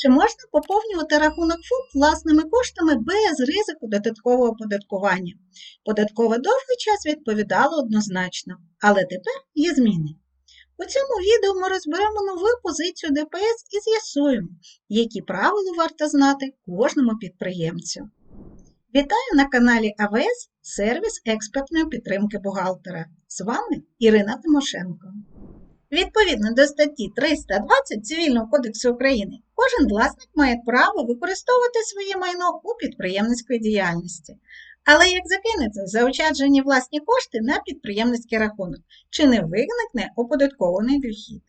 Чи можна поповнювати рахунок ФОП власними коштами без ризику додаткового оподаткування? Податкова довгий час відповідала однозначно, але тепер є зміни. У цьому відео ми розберемо нову позицію ДПС і з'ясуємо, які правила варто знати кожному підприємцю. Вітаю на каналі АВС сервіс експертної підтримки бухгалтера. З вами Ірина Тимошенко. Відповідно до статті 320 Цивільного кодексу України, кожен власник має право використовувати своє майно у підприємницькій діяльності. Але як закинеться заощаджені власні кошти на підприємницький рахунок, чи не виникне оподаткований дохід?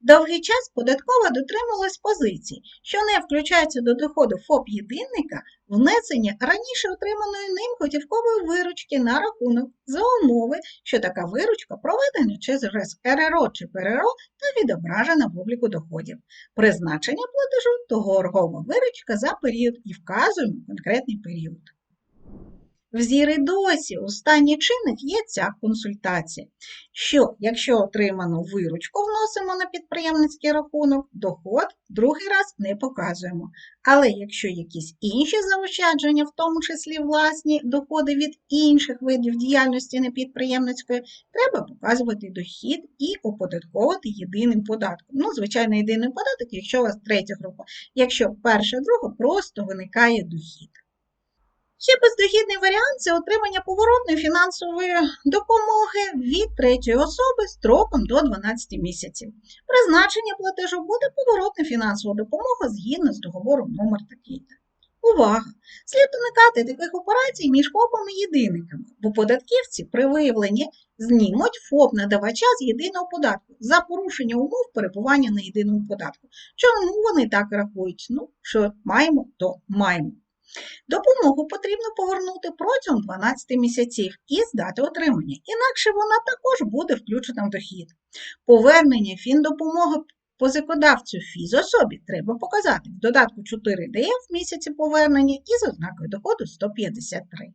Довгий час податкова дотримувалась позиції, що не включається до доходу ФОП-єдинника внесення раніше отриманої ним готівкової виручки на рахунок за умови, що така виручка проведена через РРО чи ПРО та відображена в обліку доходів. Призначення платежу торгова виручка за період і вказуємо конкретний період. В зіри досі у стані чинних є ця консультація, що якщо отриману виручку вносимо на підприємницький рахунок, доход другий раз не показуємо. Але якщо якісь інші заощадження, в тому числі власні доходи від інших видів діяльності непідприємницької, треба показувати дохід і оподатковувати єдиним податком. Ну, звичайно, єдиний податок, якщо у вас третя група. Якщо перша, друга, просто виникає дохід. Ще бездохідний варіант це отримання поворотної фінансової допомоги від третьої особи строком до 12 місяців. Призначення платежу буде поворотна фінансова допомога згідно з договором номер такий-то. Увага! Слід уникати таких операцій між ФОПами і єдиниками, бо податківці при виявленні знімуть ФОП надавача з єдиного податку за порушення умов перебування на єдиному податку. Чому вони так рахують? Ну, що маємо, то маємо. Допомогу потрібно повернути протягом 12 місяців із дати отримання, інакше вона також буде включена в дохід. Повернення фіндопомоги позикодавцю фізособі треба показати в додатку 4 ДФ в місяці повернення із ознакою доходу 153.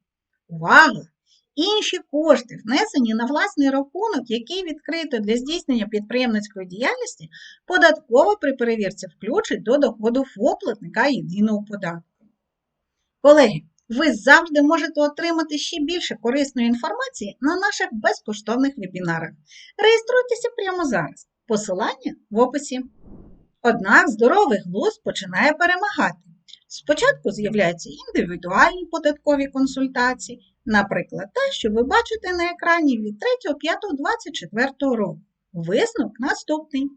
Увага! Інші кошти, внесені на власний рахунок, який відкрито для здійснення підприємницької діяльності, податково при перевірці включить до доходу ФОП-платника єдиного податку. Колеги, ви завжди можете отримати ще більше корисної інформації на наших безкоштовних вебінарах. Реєструйтеся прямо зараз. Посилання в описі. Однак здоровий глузд починає перемагати. Спочатку з'являються індивідуальні податкові консультації, наприклад, те, що ви бачите на екрані від 3.5.24 року. Висновок наступний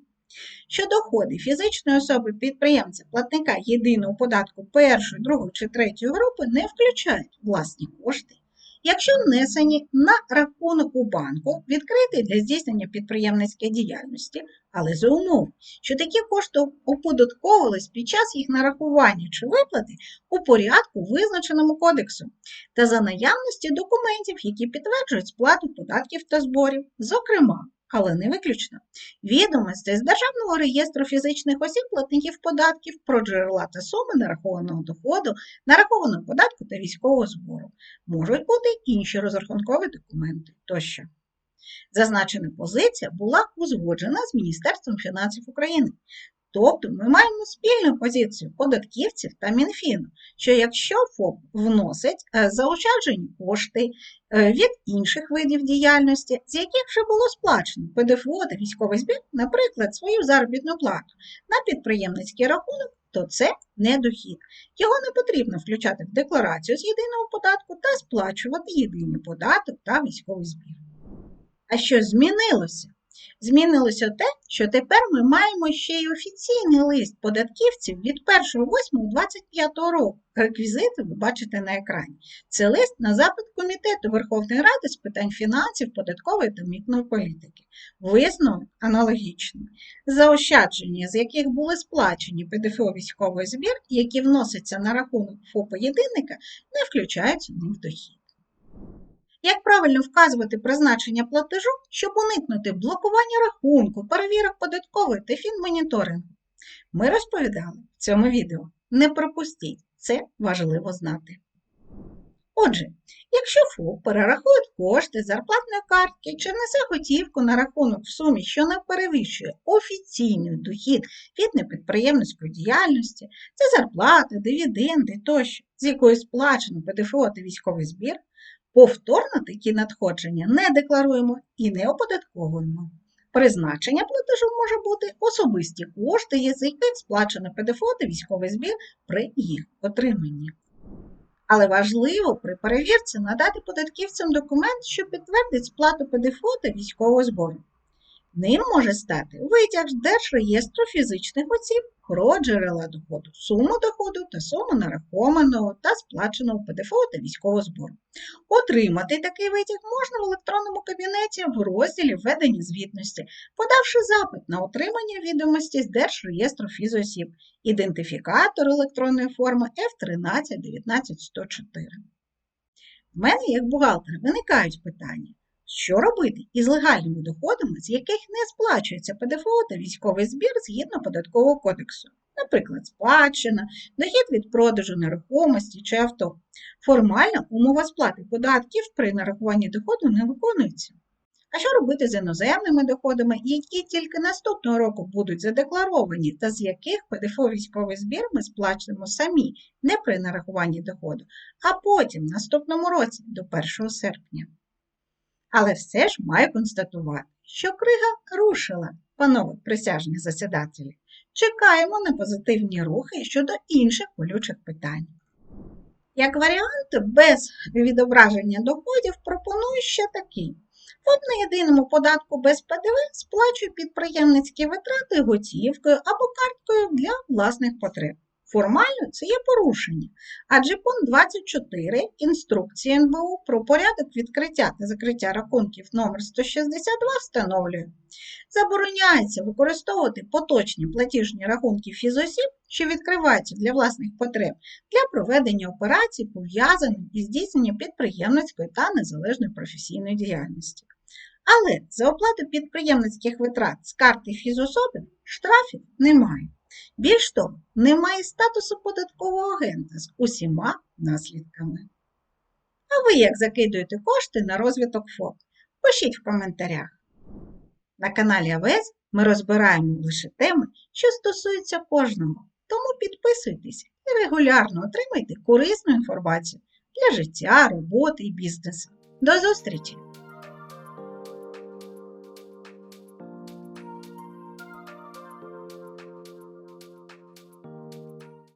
що доходи фізичної особи підприємця платника єдиного податку першої, другої чи третьої групи не включають власні кошти, якщо внесені на рахунок у банку, відкритий для здійснення підприємницької діяльності, але за умови, що такі кошти оподатковувались під час їх нарахування чи виплати у порядку, визначеному кодексом, та за наявності документів, які підтверджують сплату податків та зборів, зокрема але не виключно. Відомості з Державного реєстру фізичних осіб платників податків про джерела та суми нарахованого доходу, нарахованого податку та військового збору. Можуть бути інші розрахункові документи тощо. Зазначена позиція була узгоджена з Міністерством фінансів України. Тобто ми маємо спільну позицію податківців та Мінфіну, що якщо ФОП вносить е, заощаджені кошти е, від інших видів діяльності, з яких вже було сплачено ПДФО та військовий збір, наприклад, свою заробітну плату на підприємницький рахунок, то це не дохід. Його не потрібно включати в декларацію з єдиного податку та сплачувати єдиний податок та військовий збір. А що змінилося? Змінилося те, що тепер ми маємо ще й офіційний лист податківців від 1.8.25 року. Реквізити ви бачите на екрані. Це лист на запит Комітету Верховної Ради з питань фінансів, податкової та мітної політики. Висновок аналогічний. Заощадження, з яких були сплачені ПДФО військовий збір, які вносяться на рахунок ФОПа єдинника, не включаються в дохід. Правильно вказувати призначення платежу, щоб уникнути блокування рахунку, перевірок податкової та фінмоніторингу? Ми розповідали в цьому відео. Не пропустіть, це важливо знати. Отже, якщо ФОП перерахує кошти з зарплатної картки чи внесе готівку на рахунок в сумі, що не перевищує офіційний дохід від непідприємницької діяльності, це зарплата, дивіденди тощо, з якої сплачено ПДФО та військовий збір, повторно такі надходження не декларуємо і не оподатковуємо. Призначення платежу може бути особисті кошти, за яких сплачено ПДФО та військовий збір при їх отриманні. Але важливо при перевірці надати податківцям документ, що підтвердить сплату ПДФО та військового збору. Ним може стати витяг з Держреєстру фізичних осіб про джерела доходу, суму доходу та суму нарахованого та сплаченого ПДФО та військового збору. Отримати такий витяг можна в електронному кабінеті в розділі введення звітності, подавши запит на отримання відомості з Держреєстру фізосіб, ідентифікатор електронної форми F13 19 104. В мене, як бухгалтера, виникають питання. Що робити із легальними доходами, з яких не сплачується ПДФО та військовий збір згідно податкового кодексу, наприклад, спадщина, дохід від продажу нерухомості чи авто. Формально умова сплати податків при нарахуванні доходу не виконується. А що робити з іноземними доходами, які тільки наступного року будуть задекларовані, та з яких ПДФО військовий збір ми сплачуємо самі, не при нарахуванні доходу, а потім, наступному році, до 1 серпня. Але все ж маю констатувати, що крига рушила, панове присяжні засідателі. Чекаємо на позитивні рухи щодо інших болючих питань. Як варіант, без відображення доходів пропоную ще такий. От на єдиному податку без ПДВ сплачує підприємницькі витрати готівкою або карткою для власних потреб. Формально це є порушення, адже пункт 24 інструкції НБУ про порядок відкриття та закриття рахунків номер 162 встановлює. Забороняється використовувати поточні платіжні рахунки фізосіб, що відкриваються для власних потреб, для проведення операцій, пов'язаних із здійсненням підприємницької та незалежної професійної діяльності. Але за оплату підприємницьких витрат з карти фізособи штрафів немає. Більш того, немає статусу податкового агента з усіма наслідками. А ви як закидуєте кошти на розвиток ФОП? Пишіть в коментарях. На каналі АВС ми розбираємо лише теми, що стосуються кожного. Тому підписуйтесь і регулярно отримайте корисну інформацію для життя, роботи і бізнесу. До зустрічі!